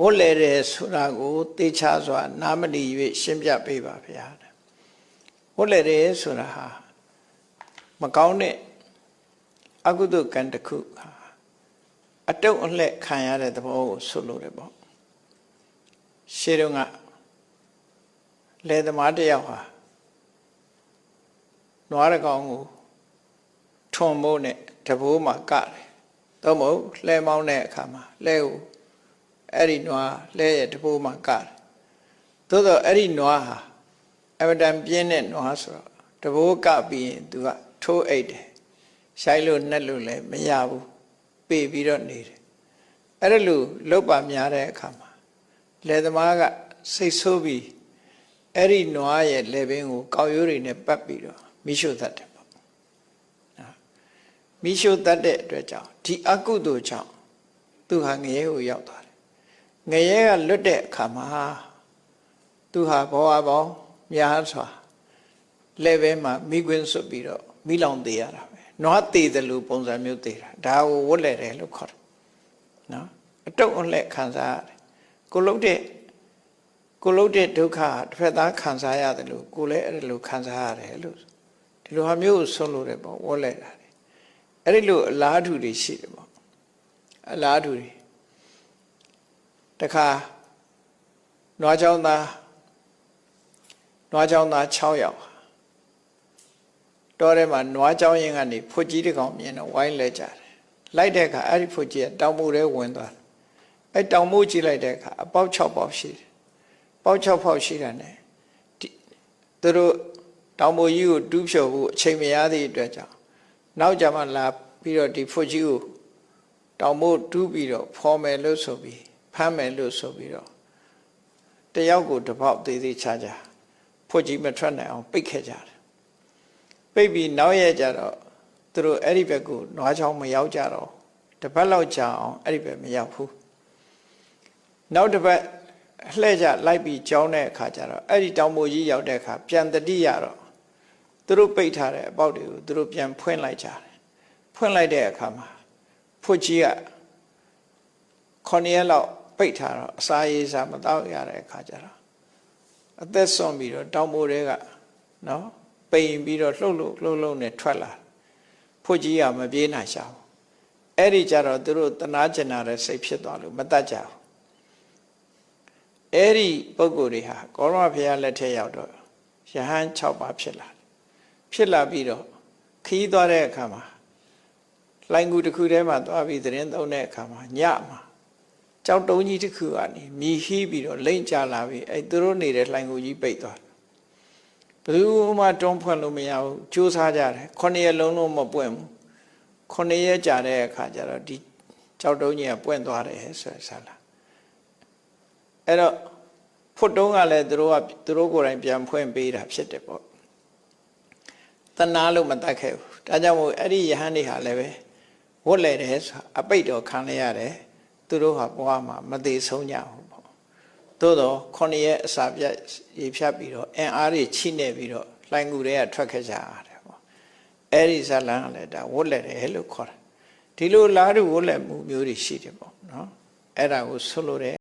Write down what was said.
ဝတ်လေတယ်ဆိုတာကိုသေချာစွာ နားမလီ၍ရှင်းပြပေးပါဗျာတဲ့ဝတ်လေတယ်ဆိုတာဟာမကောင်းတဲ့အကုသိုလ်ကံတစ်ခုဟာအတုံးအလှဲ့ခံရတဲ့သဘောကိုဆိုလိုတယ်ပေါ့ရှေးတုန်းကလေသမားတစ်ယောက်ဟာနွားတစ်ကောင်ကိုထွန်မိုးနဲ့တဘိုးမှာကတယ်သို့မဟုတ်လှဲမောင်းတဲ့အခါမှာလှဲကို အဲ့ဒီနွားလှဲရဲ့တဘိုးမှာကတယ်သို့တော့အဲ့ဒီနွားဟာအမတန်ပြင်းတဲ့နွားဆိုတော့တဘိုးကပြီးရင် तू ကထိုးအိတ်တယ်ရှိုင်းလို့နှက်လို့လည်းမရဘူးပေပြီးတော့နေတယ်အဲ့ဒါလို့လုတ်ပါများတဲ့အခါမှာလေသမားကစိတ်ဆိုးပြီးအဲ့ဒီနွားရဲ့လေပင်ကိုကောက်ရိုးတွေနဲ့ပတ်ပြီးတော့မိရှုတတ်တယ်ပေါ့နော်မိရှုတတ်တဲ့အတွက်ကြောင့်ဒီအကုသိုလ်ကြောင့်သူဟာငရဲကိုရောက်သွားတယ် ငရဲကလွတ်တဲ့အခါမှာသူဟာဘောအပေါင်းများစွာလေပင်မှာမိကွင်းစွတ်ပြီးတော့မိလောင်သေးရတာပဲနွားသေးတယ်လို့ပုံစံမျိုးသေးတာဒါကိုဝတ်လဲတယ်လို့ခေါ်တယ်နော်အတုံးအလှဲ့ခံစားရတယ်ကိုလုံးတဲ့ကိုလုံးတဲ့ဒုက္ခတစ်ဖက်သားခံစားရတယ်လို့ကိုလည်းအဲ့လိုခံစားရတယ်လို့ဒီလိုဟာမျိုးကိုဆုံးလို့တယ်ပေါ့ဝတ်လဲတာလေအဲ့ဒီလိုအလားတူတွေရှိတယ်ပေါ့အလားတူတွေ တခါနွားချောင်းသားနွားချောင်းသား6ယောက်တော်ထဲမှာနွားချောင်းရင်ကနေဖွကြီးတစ်ကောင်မြင်တော့ဝိုင်းလဲကြတယ်လိုက်တဲ့အခါအဲ့ဒီဖွကြီးကတောင်မူထဲဝင်သွားတယ်အဲ့တောင်မူကြည့်လိုက်တဲ့အခါအပေါက်6ပေါက်ရှိတယ်ပေါက်6ပေါက်ရှိတာ ਨੇ ဒီသူတို့တောင်မူကြီးကိုတူးဖြော်ဖို့အချိန်မရသည့်အတွက်ကြောင့်နောက်ကြမှာလာပြီးတော့ဒီဖွကြီးကိုတောင်မူတူးပြီးတော့ဖော်မယ်လို့ဆိုပြီး ဖမ်းမယ်လို့ဆိုပြီးတော့တယောက်ကိုတစ်ပေါက်သေးသေးချာချာဖွကြီးမထွက်နိုင်အောင်ပိတ်ခဲ့ကြတယ်ပိတ်ပြီးနောက်ရက်ကြတော့သူတို့အဲ့ဒီဘက်ကိုနွားချောင်းမရောက်ကြတော့တစ်ပတ်လောက်ကြာအောင်အဲ့ဒီဘက်မရောက်ဘူးနောက်တစ်ပတ်လှည့်ကြလိုက်ပြီးကြောင်းတဲ့အခါကျတော့အဲ့ဒီတောင်မိုကြီးရောက်တဲ့အခါပြန်တတိရတော့သူတို့ပိတ်ထားတဲ့အပေါက်တွေကိုသူတို့ပြန်ဖွင့်လိုက်ကြတယ်ဖွင့်လိုက်တဲ့အခါမှာဖွကြီးကခொနည်းရက်လောက် ပိတ်ထားတော့အစာရေးစားမတော့ရတဲ့အခါကျတော့အသက်ဆွန့်ပြီးတော့တောင်မိုတွေကနော်ပိန်ပြီးတော့လှုပ်လှုပ်လှုပ်လှုပ်နဲ့ထွက်လာဖွကြီးကမပြေးနိုင်ရှာဘူးအဲ့ဒီကြတော့သူတို့တနာကျင်နာတဲ့စိတ်ဖြစ်သွားလို့မတတ်ကြဘူးအဲ့ဒီပုံကိုယ်တွေဟာကောရမဘုရားလက်ထက်ရောက်တော့ယဟန်6ပါးဖြစ်လာတယ်ဖြစ်လာပြီးတော့ခီးသွားတဲ့အခါမှာလိုင်ကူတစ်ခုထဲမှာသွားပြီးသတင်းသုံးတဲ့အခါမှာညမှာ ကြောက်တုံးကြီးတစ်ခုကနေမြည်ဟီးပြီးတော့လိမ့်ကြလာပြီးအဲ့သူတို့နေတဲ့လိုင်ကူကြီးပိတ်သွားတယ်ဘယ်သူမှတွန်းဖွင့်လို့မရဘူးကြိုးစားကြတယ်ခုနှစ်ရက်လုံးလုံးမပွင့်ဘူးခုနှစ်ရက်ကြာတဲ့အခါကျတော့ဒီကြောက်တုံးကြီးကပွင့်သွားတယ်ဆိုရဆလာအဲ့တော့ဖွတ်တုံးကလည်းသူတို့ကသူတို့ကိုယ်တိုင်ပြန်ဖွင့်ပေးတာဖြစ်တယ်ပေါ့တနာလို့မတတ်ခဲ့ဘူးဒါကြောင့်မို့အဲ့ဒီယဟန်တွေဟာလည်းပဲဝတ်လဲတယ်ဆိုအပိတ်တော်ခံရရတယ် သူတို့ဟာဘဝမှာမသေးဆုံးကြဘူးပေါ့သို့တော့ခုနှစ်ရက်အစာပြတ်ရေဖြတ်ပြီးတော့အင်အားတွေချိနေပြီးတော့လှိုင်ကူတွေကထွက်ခဲ့ကြရတယ်ပေါ့အဲ့ဒီဇလန်ကလည်းဒါဝတ်လဲတယ်လို့ခေါ်တယ်ဒီလိုလားတူဝတ်လဲမှုမျိုးတွေရှိတယ်ပေါ့နော်အဲ့ဒါကိုဆွလို့တယ်